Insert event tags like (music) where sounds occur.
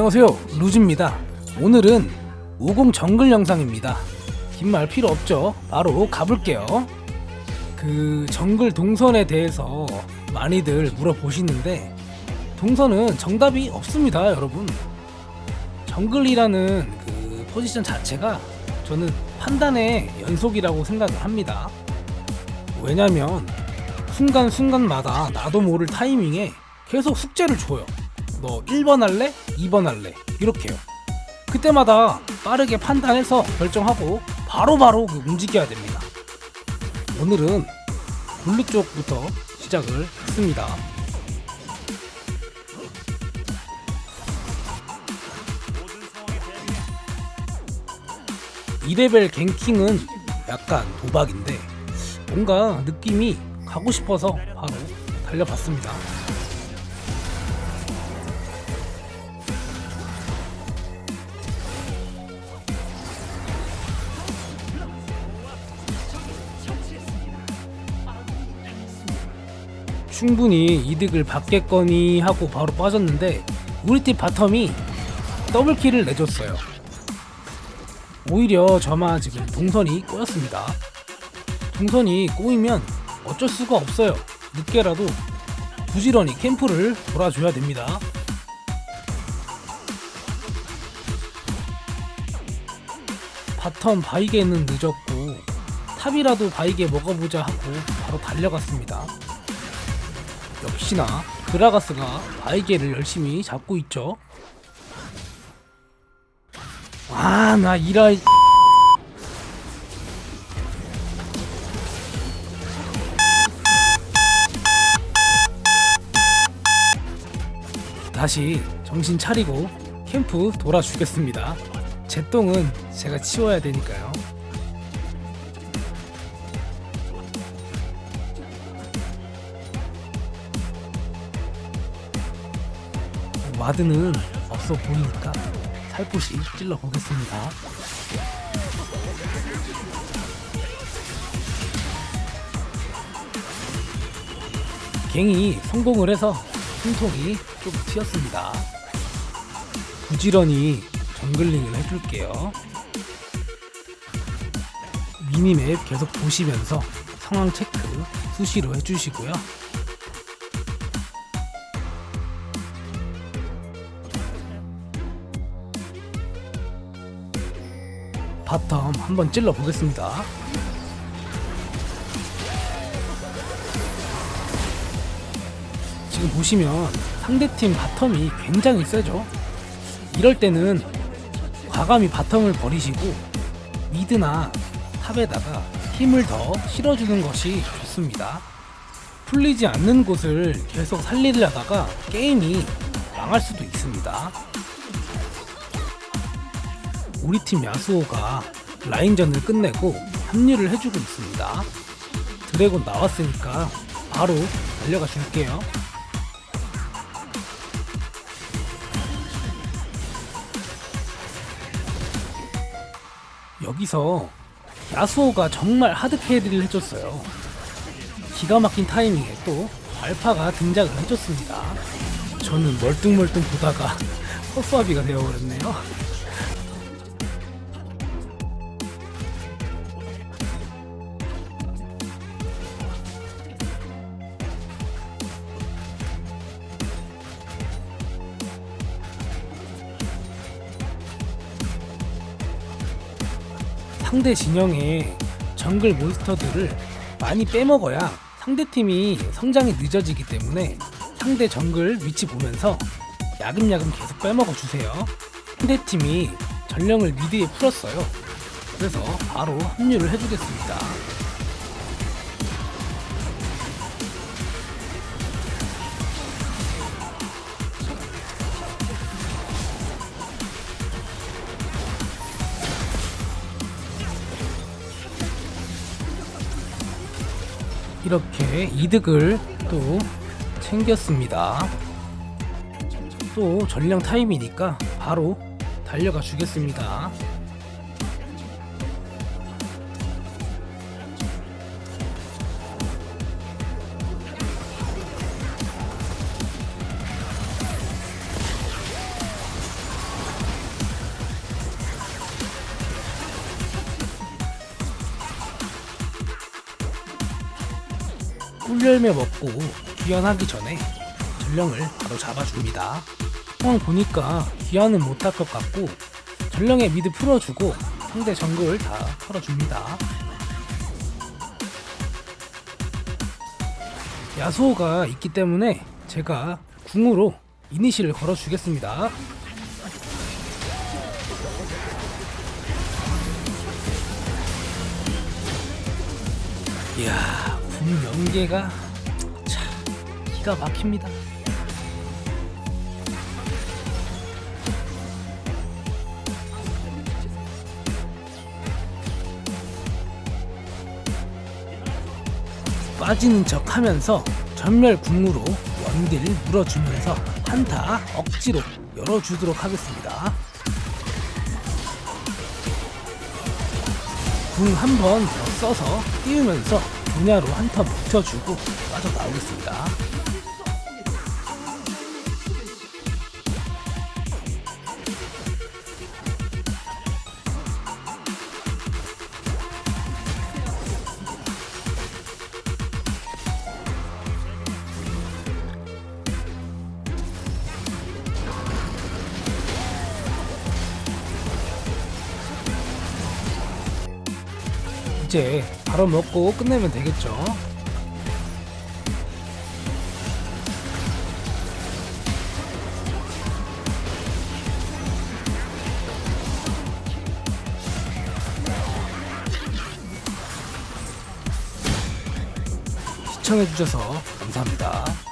안녕하세요. 루즈입니다. 오늘은 50 정글 영상입니다. 긴 말 필요 없죠. 바로 가볼게요. 그 정글 동선에 대해서 많이들 물어보시는데 동선은 정답이 없습니다 여러분. 정글이라는 그 포지션 자체가 저는 판단의 연속이라고 생각을 합니다. 왜냐면 순간순간마다 나도 모를 타이밍에 계속 숙제를 줘요 너 1번 할래? 2번 할래? 이렇게요. 그때마다 빠르게 판단해서 결정하고 바로바로 그 움직여야 됩니다. 오늘은 블루 쪽부터 시작을 했습니다. 이레벨 갱킹은 약간 도박인데 뭔가 느낌이 가고 싶어서 바로 달려봤습니다. 충분히 이득을 받겠거니 하고 바로 빠졌는데 우리 팀 바텀이 더블킬을 내줬어요. 오히려 저만 지금 동선이 꼬였습니다. 동선이 꼬이면 어쩔 수가 없어요. 늦게라도 부지런히 캠프를 돌아줘야 됩니다. 바텀 바이게는 늦었고 탑이라도 바이게 먹어보자 하고 바로 달려갔습니다. 역시나 그라가스가 바이게를 열심히 잡고 있죠. 아, 나 이라. 다시 정신 차리고 캠프 돌아주겠습니다. 제 똥은 제가 치워야 되니까요. 와드는 없어 보이니까 살포시 찔러 보겠습니다. 갱이 성공을 해서 숨통이 좀 튀었습니다. 부지런히 정글링을 해줄게요. 미니맵 계속 보시면서 상황 체크 수시로 해주시고요. 바텀 한번 찔러 보겠습니다. 지금 보시면 상대팀 바텀이 굉장히 세죠. 이럴 때는 과감히 바텀을 버리시고 미드나 탑에다가 힘을 더 실어주는 것이 좋습니다. 풀리지 않는 곳을 계속 살리려다가 게임이 망할 수도 있습니다. 우리 팀 야수호가 라인전을 끝내고 합류를 해주고 있습니다. 드래곤 나왔으니까 바로 달려가 줄게요. 여기서 야수호가 정말 하드 캐리를 해줬어요. 기가 막힌 타이밍에 또 알파가 등장을 해줬습니다. 저는 멀뚱멀뚱 보다가 (laughs) 허수아비가 되어버렸네요. 상대 진영의 정글 몬스터들을 많이 빼먹어야 상대팀이 성장이 늦어지기 때문에 상대 정글 위치 보면서 야금야금 계속 빼먹어 주세요. 상대팀이 전령을 미드에 풀었어요. 그래서 바로 합류를 해주겠습니다. 이렇게 이득을 또 챙겼습니다. 또 전령 타임이니까 바로 달려가 주겠습니다. 꿀열매 먹고 귀환하기 전에 전령을 바로 잡아줍니다. 상황 보니까 귀환은 못할 것 같고 전령의 미드 풀어주고 상대 정글 다 털어줍니다. 야수호가 있기 때문에 제가 궁으로 이니시를 걸어주겠습니다. 이야, 궁 연계가 참 기가 막힙니다. 빠지는 척 하면서 전멸 궁으로 원딜 물어주면서 한타 억지로 열어주도록 하겠습니다. 궁 한 번 더 써서 띄우면서 분야로 한타 붙여주고 빠져나오겠습니다. 이제 바로 먹고 끝내면 되겠죠. 시청해주셔서 감사합니다.